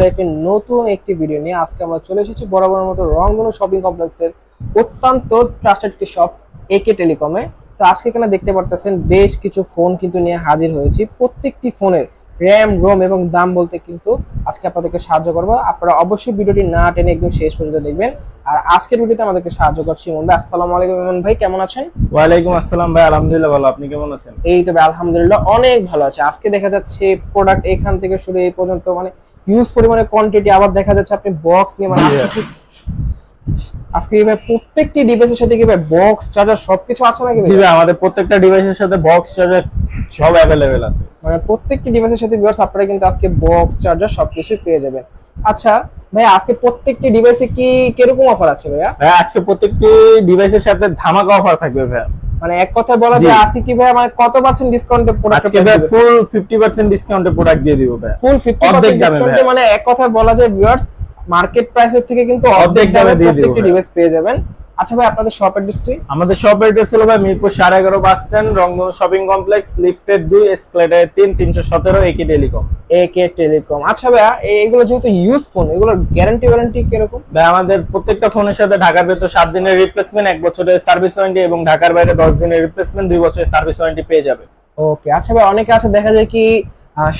লাইফের নতুন একটি ভিডিও নিয়ে আজকে আমরা চলে এসেছি বরাবরের মতো রংধনু শপিং কমপ্লেক্সের অত্যন্ত ট্রাস্টেড একটি শপ একে টেলিকমে তো আজকে এখানে দেখতে পারতেছেন বেশ কিছু ফোন কিন্তু নিয়ে হাজির হয়েছি। প্রত্যেকটি ফোনের র্যাম রোম এবং দাম বলতে কিন্তু আজকে আপনাদেরকে সাহায্য করব। আপনারা অবশ্যই ভিডিওটি না টেনে একদম শেষ পর্যন্ত দেখবেন। আর আজকের ভিডিওতে আমাদেরকে সাহায্য করছি ইমন ভাই। আসসালামু আলাইকুম ইমন ভাই কেমন আছেন? ওয়ালাইকুম আসসালাম ভাই আলহামদুলিল্লাহ ভালো। আপনি কেমন আছেন? এই তবে আলহামদুলিল্লাহ অনেক ভালো আছে। আজকে দেখা যাচ্ছে প্রোডাক্ট এখান থেকে শুরু এই পর্যন্ত মানে ইউজ পরিমাণে কোয়ান্টিটি আবার দেখা যাচ্ছে আপনি বক্স নিয়ে মানে আজকে ভাই প্রত্যেকটি ডিভাইসের সাথে কি ভাই বক্স চার্জার সবকিছু আছে নাকি জি ভাই? আমাদের প্রত্যেকটা ডিভাইসের সাথে বক্স চার্জার সব অ্যাভেলেবেল আছে। মানে প্রত্যেকটি ডিভাইসের সাথে ভিউয়ার্স আপনারা কিন্তু আজকে বক্স চার্জার সবকিছু পেয়ে যাবেন। আচ্ছা ভাই আজকে প্রত্যেকটি ডিভাইসে কি কীরকম অফার আছে ভাইয়া? ভাই আজকে প্রত্যেকটি ডিভাইসের সাথে ধামাকা অফার থাকবে ভাই মানে এক কথায় বলা যায় আজকে কি ভাই মানে কত পার্সেন্ট ডিসকাউন্টে প্রোডাক্ট আজকে ভাই ফুল 50% ডিসকাউন্টে প্রোডাক্ট দিয়ে দিব ভাই ফুল ফিফটি অর্ধেক পার্সেন্ট দামে ডিসকাউন্টে মানে এক কথায় বলা যায় ভিউয়ার্স মার্কেট প্রাইসের থেকে কিন্তু অর্ধেক দামে দামে দিয়ে দিব প্রত্যেকটি ভাই। ডিভাইস পেয়ে যাবেন। আচ্ছা ভাই আপনাদের শপ অ্যাড্রেসটি আমাদের শপ অ্যাড্রেস হলো ভাই মিরপুর সাড়ে এগারো bus stand Rangdhanu shopping complex লিফটের দুই এসকেলেটার তিন তিনশো সতেরো একি টেলিকম একে টেলিকম আচ্ছা এই- এগুলো যেহেতু ইউজ ফোন এগুলোর গ্যারান্টি ওয়ারেন্টি কীরকম? ভাই আমাদের প্রত্যেকটা ফোনের সাথে ঢাকার ভেতর সাত দিনের রিপ্লেসমেন্ট এক বছরের সার্ভিস ওয়ারেন্টি এবং ঢাকার বাইরে দশ দিনের রিপ্লেসমেন্ট দুই বছরের সার্ভিস ওয়ারেন্টি পেয়ে যাবে। ওকে আচ্ছা ভাই অনেকে আছে দেখা যায় কি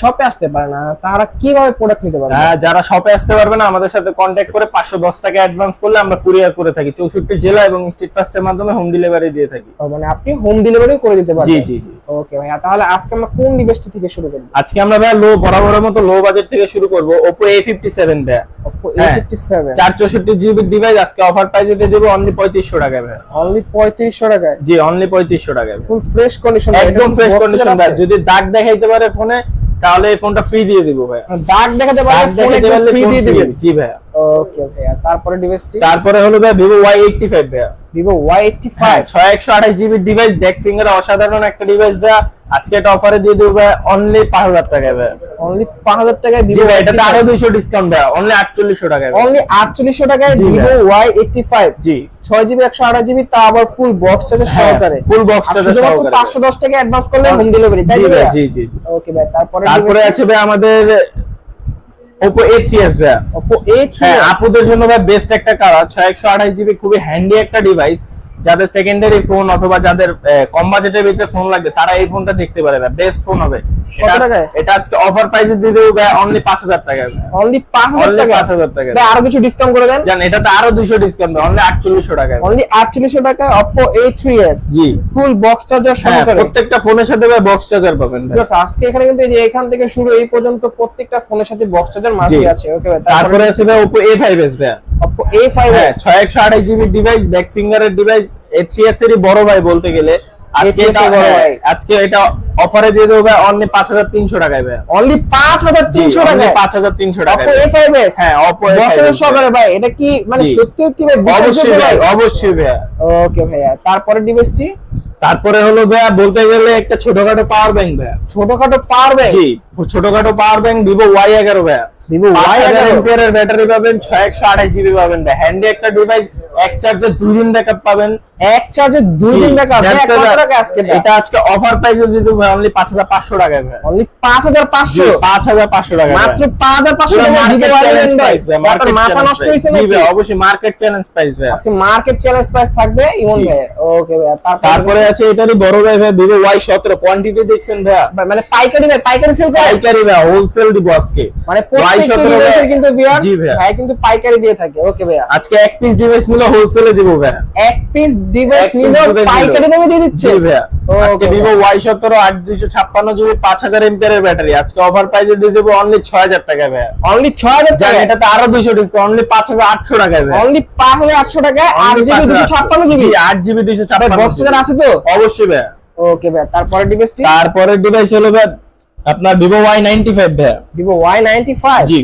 শপে আসতে পারে না তারা কীভাবে প্রোডাক্ট নিতে পারবে? হ্যাঁ, যারা শপে আসতে পারবে না আমাদের সাথে কন্ট্যাক্ট করে পাঁচশো দশ টাকা অ্যাডভান্স করলে আমরা কুরিয়ার করে থাকি চৌষট্টি জেলা এবং স্ট্রিট ফাস্টের মাধ্যমে হোম ডেলিভারি দিয়ে থাকি। মানে আপনি হোম ডেলিভারি করে দিতে জি পারবেন? জি জি ওকে ভাইয়া তাহলে আজকে আমরা কোন ডিভাইসটি থেকে শুরু করব? আজকে আমরা ভাই লো বরাবরের মতো লো বাজেট থেকে শুরু করব ওপো এ ফিফটি সেভেন ভাই Oppo হ্যাঁ। A57 চার চৌষট্টি জিবি ডিভাইস আজকে অফার প্রাইসে দিয়ে দেবো অনলি পঁয়ত্রিশশো টাকায় ভাই অনলি 3500 টাকায়? জি অনলি পঁয়ত্রিশশো টাকায়। ফুল ফ্রেশ কন্ডিশন একদম ফ্রেশ কন্ডিশন যদি দাগ দেখাইতে পারে ফোনে তাহলে এই ফোনটা ফ্রি দিয়ে দিব ভাই দাগ দেখাতে পারলে ফোন ফ্রি দিয়ে। দিবেন। জি ভাই ওকে ভাইয়া তারপরে ডিভাইসটি তারপরে হলো ভাই Vivo Y eighty five Vivo Y85 ছয় একশো আঠাশ জিবি ডিভাইস ব্যাক ফিঙ্গার অসাধারণ একটা ডিভাইস দেয়া। আজকে এটা অফারে দিয়ে দেবো অনলি পাঁচ হাজার টাকায় অনলি 5000 টাকায় জি Vivo ভাই এটাতে আরও দুইশো ডিসকাউন্ট দেয় অনলি আটচল্লিশশো টাকায় অনলি 4800 টাকায় জি Vivo ভাই। Y85 জি। 6 জিবি 128 জিবি তা আবার ফুল বক্স চার্জার সহকারে। full box charger সহকারে। 510 টাকা অ্যাডভান্স করলে হোম ডেলিভারি তাই? জি জি জি ওকে ভাই তারপরে তারপরে আছে ভাই আমাদের Oppo A3s ভাইয়া। Oppo A3 হ্যাঁ আপুদের জন্য ভাই বেস্ট একটা কালার ছয় একশো আঠাশ জিবি খুবই হ্যান্ডি একটা ডিভাইস যাদের সেকেন্ডারি ফোন অথবা যাদের কম বাজেটের ভিতরে ফোন লাগবে তারা এই ফোনটা দেখতে পারে বেস্ট ফোন হবে। কত টাকায়? এটা আজকে অফার প্রাইসে দিয়ে দেবো ভাই অনলি পাঁচ হাজার টাকা। অনলি 5000 অনলি টাকা? পাঁচ হাজার টাকা। ভাই আরও কিছু ডিসকাউন্ট করে দেন? জান এটাতে আরও দুইশো ডিসকাউন্ট অনলি আটচল্লিশশো টাকা অনলি 4800 টাকায় Oppo A3s জি। ফুল বক্স চার্জার হ্যাঁ সহকারে। প্রত্যেকটা ফোনের সাথে ভাই বক্স চার্জার পাবেন। আজকে এখানে কিন্তু এই যে এখান থেকে শুরু এই পর্যন্ত প্রত্যেকটা ফোনের সাথে বক্স চার্জার মাঝে আছে ওকে ভাই? তারপরে আছে ভাই Oppo A5s ভাই। Oppo A5s ছয় একশো আঠাশ জিবি ডিভাইস ব্যাক ফিঙ্গারের ডিভাইস এ থ্রি এস এরই বড় ভাই বলতে গেলে। আজকে A3s এটা এর বড় হ্যাঁ, ভাই। আজকে এটা অফারে দিয়ে দেবো ভাই অনলি পাঁচ হাজার তিনশো টাকায় ভাই। অনলি 5300 টাকায়? পাঁচ হাজার তিনশো Oppo টাকায় A5s হ্যাঁ টাকা A5s সহকারে ভাই এটা কি মানে সত্যি কি ভাই অবশ্যই ভাই অবশ্যই ভাই। ওকে ভাইয়া তারপরে ডিভাইসটি তারপরে হলো ভাই বলতে গেলে একটা ছোটখাটো পাওয়ার ব্যাংক ভাই ছোটখাটো পাওয়ার ব্যাংক জি ছোটখাটো পাওয়ার ব্যাংক ভিভো ওয়াই এগারো ভাই Vivo Y11 এর ব্যাটারি পাবেন ছয় একশো আঠাশ জিবি পাবেন ভাই হ্যান্ডি একটা ডিভাইস এক চার্জে দুই দিন ব্যাকআপ পাবেন। এক চার্জে দুই দিন টাকা that's ভাই the- কত টাকা আজকে এটা আজকে অফার প্রাইসে দিয়ে অনলি পাঁচ হাজার পাঁচশো টাকায় ভাই অনলি 5500 পাঁচ হাজার পাঁচশো টাকা মাত্র 5500 পুরো টাকা দিতে পারবেন ভাই। প্রাইস ভাই আপনার মার্কেট মাথা নষ্ট হয়েছে ভাই অবশ্যই মার্কেট চ্যালেঞ্জ প্রাইস ভাই আজকে মার্কেট চ্যালেঞ্জ প্রাইস থাকবে ইমন ভাই ওকে ভাই তারপরে তারপরে আছে এটারই বড় ভাই ভাই ভিভো ওয়াই সতেরো কোয়ান্টিটি দেখছেন ভাইয়া? মানে পাইকারি ভাই পাইকারি সেল করে? পাইকারি ভাই হোলসেল দিব আজকে। মানে Y17 প্রত্যেকটা ভাই- ডিভাইসের কিন্তু জি ভাই কিন্তু পাইকারি দিয়ে থাকে। ওকে ভাইয়া। আজকে এক পিস ডিভাইস নিলে হোলসেলে দিব ভাই এক পিস ডিভাইস device পাইকারি দামে দিয়ে দিচ্ছে? জি ভাইয়া। আজকে ভিভো ওয়াই সতেরো আট দুইশো ছাপ্পান্ন জিবি পাঁচ হাজার এমপিয়ারের ব্যাটারি আজকে অফার প্রাইসে দিয়ে দেবো অনলি ছয় হাজার টাকা ভাইয়া। অনলি 6000 হাজার টাকা এটাতে আরও দুইশো ডিসকাউন্ট অনলি পাঁচ হাজার আটশো টাকায় ভাইয়া। অনলি 5800 টাকা আট জিবি 256 জিবি আট জিবি দুইশো ছাপ্পান্ন বক্স আছে তো? অবশ্যই ভাইয়া। ওকে ভাই তারপরে ডিভাইসটি তারপরের ডিভাইস হলো ভাই আপনার ভিভো ওয়াই নাইনটি ফাইভ ভাইয়া। Vivo Y95 জি।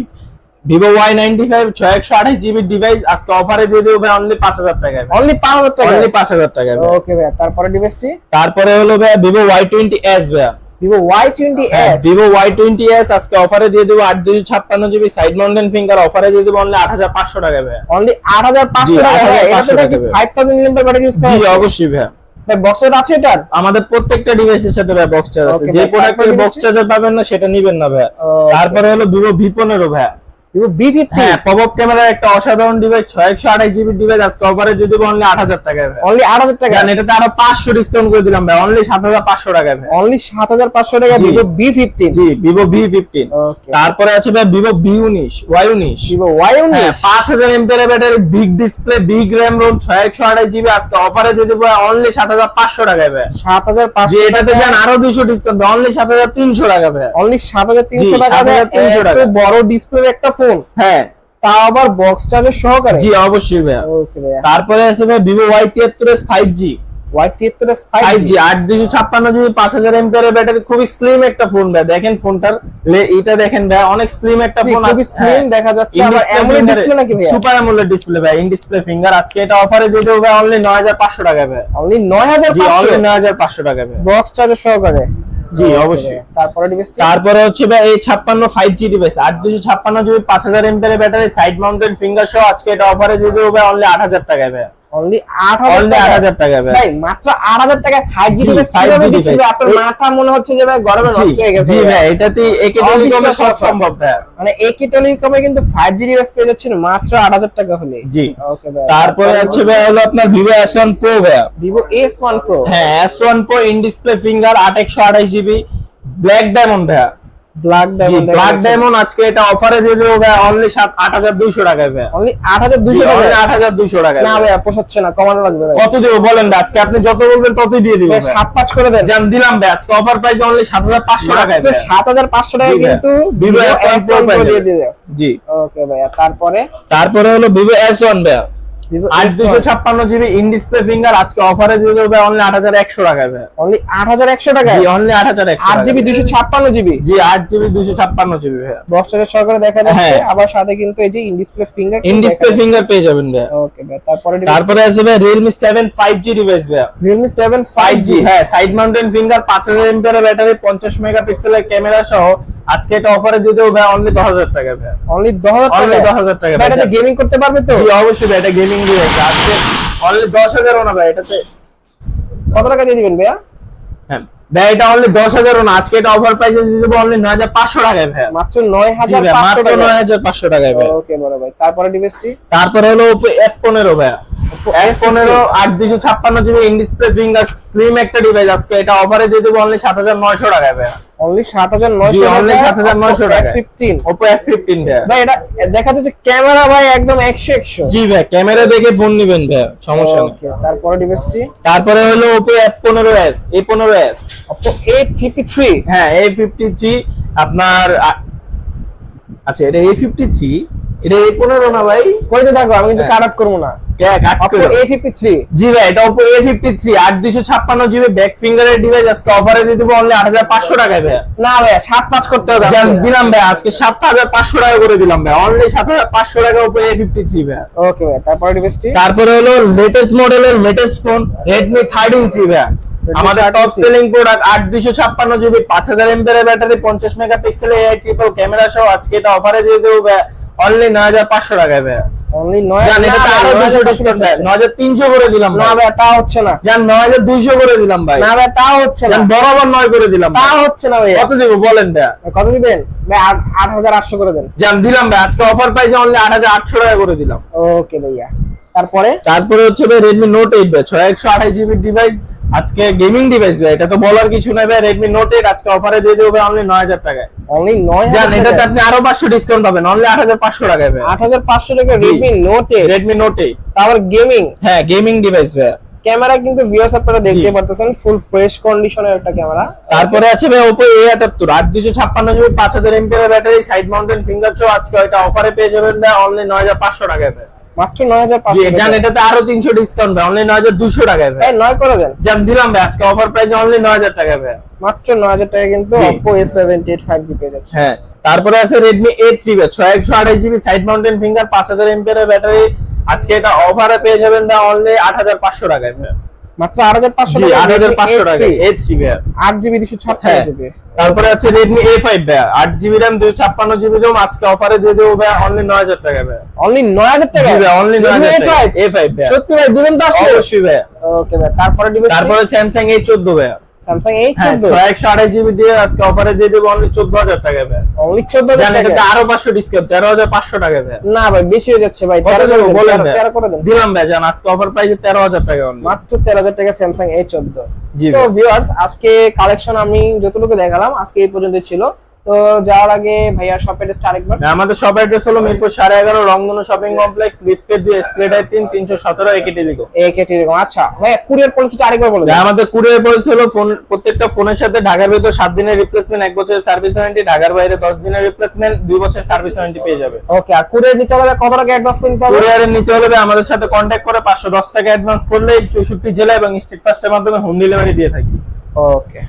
ভিভো ওয়াই নাইনটি ফাইভ ছয় একশো আঠাশ জিবি ডিভাইস আজকে অফারে দিয়ে দেবো ভাই অনলি পাঁচ হাজার টাকায়। অনলি 5000 টাকা অনলি পাঁচ হাজার টাকায় ওকে ভাই তারপরে ডিভাইসটি তারপরে হলো ভাই ভিভো ওয়াই টোয়েন্টি এস ভাইয়া। Vivo Y20s Vivo Y twenty S আজকে অফারে দিয়ে দেবো আট ছাপ্পান্ন জিবি সাইড মাউন্টেন ফিঙ্গার অফারে দিয়ে দেবো অনলি আট হাজার পাঁচশো টাকা ভাই অনলি 8500 জি, টাকা ভাই এটা 8500 তো নাকি টাকা ভাই। 5000 মিলিয়ন ব্যাটারি ইউজ করা অবশ্যই ভাই ভাই বক্সের আছে এটা আমাদের প্রত্যেকটা ডিভাইসের সাথে ভাই বক্স চার্জ আছে। যে তারপরে বক্স চার্জার পাবেন না সেটা নিবেন না ভাই। তারপরে হলো ভিভো ভি পনেরো ভাই। হ্যাঁ ক্যামেরার একটা অসাধারণ ডিভাইস জিবি ডিভাইস আজকে অফারে দিয়ে দেবো অনলি আট হাজার টাকায় ভাই। অনলি আট হাজার টাকা জান এটাতে আরও পাঁচশো ডিসকাউন্ট করে দিলাম ভাই অনলি সাত হাজার পাঁচশো টাকায় ভাই। অনলি টাকা ভিভো জি। তারপরে আছে ভাই ভিভো বি উনিশ ওয়াই উনিশ ভিভো ওয়াই হ্যাঁ উনিশ পাঁচ হাজার এমপের ব্যাটারি বিগ ডিসপ্লে বিগ ছয় একশো আঠাশ জিবি আজকে অফারে দিয়ে দেবো অনলি সাত হাজার পাঁচশো টাকায় ভাই। সাত হাজার পাঁচশো এটাতে যান আরও দুইশো ডিসকাউন্ট অনলি সাত হাজার তিনশো টাকা ভাই। অনলি সাত হাজার তিনশো জি, টাকা 7,300 টাকা। বড় ডিসপ্লের একটা ফোন হ্যাঁ। তা আবার বক্স চার্জের সহকারে? জি অবশ্যই ভাই ওকে ভাইয়া। তারপরে আছে ভাই ভিভো ওয়াই তিয়াত্তর এস ফাইভ জি ওয়াই তিয়াত্তর এস ফাইভ জি আট দুশো ছাপ্পান্ন জিবি পাঁচ হাজার এমপিয়ার ব্যাটারি খুবই স্লিম একটা ফোন ভাই দেখেন ফোনটার এটা দেখেন ভাই অনেক স্লিম একটা ফোন খুবই slim দেখা যাচ্ছে, আবার AMOLED display নাকি ভাইয়া? সুপার অ্যামোলেড ডিসপ্লে ভাই ইন ডিসপ্লে ফিঙ্গার আজকে এটা অফারে দিয়ে দেবো ভাই অনলি নয় হাজার পাঁচশো টাকা ভাই অনলি নয় হাজার জি অনলি নয় হাজার পাঁচশো টাকা ভাই বক্স চার্জের সহকারে? জি, অবশ্যই। তারপরে ডিভাইস তারপরে হচ্ছে ভাই এই ছাপ্পান্ন ফাইভ জি ডিভাইস আট দুশো ছাপ্পান্ন জিবি পাঁচ হাজার ampere battery side mounted finger সহ আজকে এটা অফারে দিয়ে দেবো ভাই অনলি আট হাজার টাকায় ভাই অনলি আট অনলি হাজার হাজার ভাই। ভাই মাত্র আট হাজার টাকায় ফাইভ জি জি, 5G কীভাবে আপনার মাথা মনে হচ্ছে যে ভাই গরমে নষ্ট হয়ে গেছে জি ভাই। এটাতে একে টেলিকমে সব অবিশ্বাস্য সম্ভব ভাই। মানে একে টেলিকমে কিন্তু ফাইভ জি ডিভাইস পেয়ে যাচ্ছেন মাত্র আট হাজার টাকা হলে। জি। ওকে ভাই। তারপরে হচ্ছে ভাই হলো আপনার ভাই। হ্যাঁ ইন ডিসপ্লে ফিঙ্গার আট একশো আঠাশ জিবি ব্ল্যাক ডায়মন্ড ভাই। ব্ল্যাক ডায়মন্ড ব্ল্যাক ডায়মন্ড আজকে এটা অফারে দিয়ে দেবো ভাই অনলি সাত আট হাজার দুইশো টাকায় ভাই। অনলি আট হাজার দুশো টাকা আট হাজার দুইশো টাকায় না ভাইয়া পোষাচ্ছে না কমানো লাগবে ভাই। কত দিব বলেন ভাই আজকে আপনি যত বলবেন ততই দিয়ে দিব ভাই, করে দেন। জান দিলাম ভাই আজকে অফার প্রাইস অনলি টাকায় ভাই। সাত হাজার পাঁচশো টাকা কিন্তু Vivo Vivo S1 S Pro one পেয়ে দিয়ে দিয়ে জি। ওকে তারপরে? তারপরে হলো ভিভো এস ওয়ান ভাই আট দুশো ছাপ্পান্ন জিবি ইন ডিসপ্লে ফিঙ্গার আজকে অফারে দিয়ে দেবো অনলি আট হাজার একশো টাকায় ভাই। অনলি আট হাজার একশো টাকা জি অনলি আট হাজার একশো আট জিবি দুশো ছাপ্পান্ন জিবি? জি আট জিবি দুশো ছাপ্পান্ন জিবি ভাই বক্সের সহকারে দেখা যাচ্ছে হ্যাঁ। আবার সাথে কিন্তু এই যে in display finger in display finger পেয়ে যাবেন ভাই ওকে ভাই তারপরে তারপরে ভাই Realme seven five G device ভাই Realme seven five five G G হ্যাঁ সাইড মাউন্টেন ফিঙ্গার পাঁচ হাজার এমপিয়ার ব্যাটারি পঞ্চাশ মেগাপিক্সেলের ক্যামেরা সহ আজকে এটা অফারে দিয়ে দেবো ভাই অনলি দশ হাজার টাকা ভাই অনলি দশ হাজার অনলি দশ হাজার টাকা ভাই গেমিং করতে পারবে তো? জি অবশ্যই ভাই এটা গেমিং ডিভাইস আজকে অনলি দশ হাজারও না ভাই এটাতে। কত টাকা দিয়ে দিবেন ভাইয়া? হ্যাঁ ভাই এটা অনলি দশ হাজারও না আজকে এটা অফার প্রাইসে দিয়ে দেবো অনলি নয় হাজার পাঁচশো টাকায় ভাই মাত্র নয় হাজার মাত্র নয় হাজার পাঁচশো টাকায় ভাই ওকে বড় ভাই তারপরে ডিভাইসটি? তারপরে হলো এক পনেরো ভাইয়া। এফ পনেরো আট দুশো ছাপ্পান্ন GB in display finger slim একটা ডিভাইস আজকে এটা অফারে দিয়ে দেবো অনলি সাত হাজার নয়শো টাকায় ভাইয়া। অনলি সাত হাজার নয়শো অনলি সাত হাজার নয়শো টাকা ফিফটিন ওপো এফ ফিফটিন ভাই এটা দেখা যাচ্ছে ক্যামেরা ভাই একদম একশো একশো। জি ভাই ক্যামেরা দেখে ফোন নিবেন ভাই সমস্যা নেই। তারপরে ডিভাইসটি তারপরে হলো ওপো এফ পনেরো এস এ পনেরো এস এইট ফিফটি থ্রি হ্যাঁ এ ফিফটি থ্রি আপনার আচ্ছা এটা এ ফিফটি থ্রি এটা এ পনেরো না ভাই? কইতে থাকো আমি কিন্তু হ্যাঁ। কাট আপ করব না। থ্রি জি ভাই এটা ওপো এ ফিফটি থ্রি আট দুশো ছাপ্পান্ন জিবি ব্যাক ফিঙ্গারের ডিভাইস আজকে অফারে দিয়ে দেবো অনলি আট হাজার পাঁচশো টাকায় ভাই। না ভাই সাত পাঁচ করতে হবে দিলাম ভাই আজকে সাত হাজার পাঁচশো টাকা করে দিলাম ভাই। অনলি সাত হাজার পাঁচশো টাকা ওপো এ ফিফটি থ্রি ভাই। ওকে ভাই তারপরে ডিভাইসটি তারপরে হলো লেটেস্ট মডেলের latest phone Redmi thirteen C ভাই। আমাদের টপ 13C সেলিং প্রোডাক্ট আট দুশো ছাপ্পান্ন জিবি পাঁচ হাজার এমপিয়ার ব্যাটারি পঞ্চাশ মেগাপিক্সেল এআই ট্রিপল ক্যামেরা সহ আজকে এটা অফারে দিয়ে দেবো ভাই। অনলি নয় হাজার পাঁচশো টাকায় ভাই অনলি নয় জান এটা তো আরও দুশো ডিসকাউন্ট দেয়। নয় হাজার তিনশো করে দিলাম না ভাই। তা হচ্ছে না। জান নয় হাজার দুইশো করে দিলাম ভাই। না ভাই তা হচ্ছে না। বরাবর নয় করে দিলাম তা হচ্ছে না ভাই কত দিব বলেন ভাই কত দিবেন? ভাই আট- আট হাজার আটশো করে দেন। জান দিলাম ভাই। আজকে অফার প্রাইসে অনলি আট হাজার আটশো টাকা করে দিলাম। ওকে ভাইয়া। তারপরে? তারপরে হচ্ছে ভাই রেডমি নোট এইট ভাই ছয় একশো আঠাশ জিবি ডিভাইস আজকে গেমিং ডিভাইস ভাই এটা তো বলার কিছু নাই ভাই। রেডমি নোট এইট আজকে অফারে দিয়ে দেবো ভাই অনলি নয় হাজার টাকায়। অনলি নয় জান হাজার এটাতে আপনি আরও পাঁচশো ডিসকাউন্ট পাবেন অনলি আট হাজার পাঁচশো টাকায় ভাই আট হাজার পাঁচশো টাকা জি। Redmi note Redmi note eight তারপর গেমিং হ্যাঁ গেমিং ডিভাইস ভাই ক্যামেরা কিন্তু ভিউয়ার্স আপনারা দেখতে পারতেছেন ফুল ফ্রেশ কন্ডিশনের একটা ক্যামেরা। তারপরে আছে ভাই আট দুশো ছাপ্পান্ন জিবি পাঁচ হাজার ampere battery side mounted finger চো আজকে এটা অফারে পেয়ে যাবেন ভাই অনলি নয় হাজার পাঁচশো টাকায় ভাই মাত্র নয় হাজার জি পাঁচশো জান এটাতে আরও তিনশো ডিসকাউন্ট ভাই অনলি নয় হাজার দুশো টাকায় ভাই। ভাই নয় করে দেন। জান দিলাম ভাই আজকে অফার প্রাইস অনলি নয় হাজার টাকায় ভাই। মাত্র নয় হাজার টাকা কিন্তু পেয়ে যাচ্ছে। হ্যাঁ তারপরে আছে রেডমি এ থ্রি ভাই ছয় একশো আঠাশ জিবি সাইড মাউন্টেন ফিঙ্গার পাঁচ হাজার এমপিয়ার ব্যাটারি আজকে এটা অফারে পেয়ে যাবেন না অনলি আট হাজার পাঁচশো টাকায় ভাই। মাত্র আট হাজার পাঁচশো জি আট হাজার পাঁচশো টাকায় এ থ্রি ভাই আট জিবি দুশো ছাপ্পান্ন হ্যাঁ জিবি। তারপরে আছে রেডমি এ ফাইভ ভাই আট জিবি র্যাম দুশো ছাপ্পান্ন জিবি রোম আজকে অফারে দিয়ে দেবো ভাই অনলি নয় হাজার টাকা ভাই অনলি নয় হাজার টাকা? জি ভাই অনলি নয় Redmi A5? এ ফাইভ ভাই সত্যি ভাই দুরন্ত আসলে। অবশ্যই ভাই ওকে ভাই তারপরে ভাই স্যামসাং এই হ্যাঁ চোদ্দ। ছয় একশো আঠাশ জিবি দিয়ে আজকে অফারে দিয়ে দেব অনলি চোদ্দ হাজার টাকা ভাই। অনলি চোদ্দ হাজার জানেন টাকা? এটা আরও পাঁচশো ডিসকাউন্ট তেরো হাজার পাঁচশো টাকা ভাই। না ভাই বেশি হয়ে যাচ্ছে ভাই কত তেরো করে দেন, বলেন করে দিলাম ভাই জান আজকে অফার প্রাইসে তেরো হাজার টাকা অনলি মাত্র তেরো হাজার টাকা স্যামসাং এ চোদ্দ। জি তো ভিউয়ার্স আজকে কালেকশন আমি যতটুকু দেখালাম আজকে এই পর্যন্ত ছিল। তো যাওয়ার আগে ভাইয়ার শপ অ্যাড্রেসটা আরেকবার। হ্যাঁ, আমাদের শপ অ্যাড্রেস হলো মিরপুর সাড়ে এগারো রংধনু শপিং কমপ্লেক্স লিফটের দুই এসপ্লেটার তিন তিনশো সতেরো একে টেলিকম একে টেলিকম আচ্ছা। ভাই কুরিয়ার পলিসিটা আরেকবার বলে দেন। আমাদের কুরিয়ার পলিসি হলো ফোন প্রত্যেকটা ফোনের সাথে ঢাকার ভিতর সাত দিনের রিপ্লেসমেন্ট এক বছরের সার্ভিস ওয়ারেন্টি ঢাকার বাইরে দশ দিনের রিপ্লেসমেন্ট দুই বছরের সার্ভিস ওয়ারেন্টি পেয়ে যাবে। ওকে আর কুরিয়ার নিতে হলে কত টাকা অ্যাডভান্স নিতে হবে? কুরিয়ারে নিতে হলে আমাদের সাথে কন্ট্যাক্ট করে পাঁচশো দশ টাকা অ্যাডভান্স করলে চৌষট্টি জেলা এবং স্ট্রিট ফাস্টের মাধ্যমে হোম ডেলিভারি দিয়ে থাকি। ওকে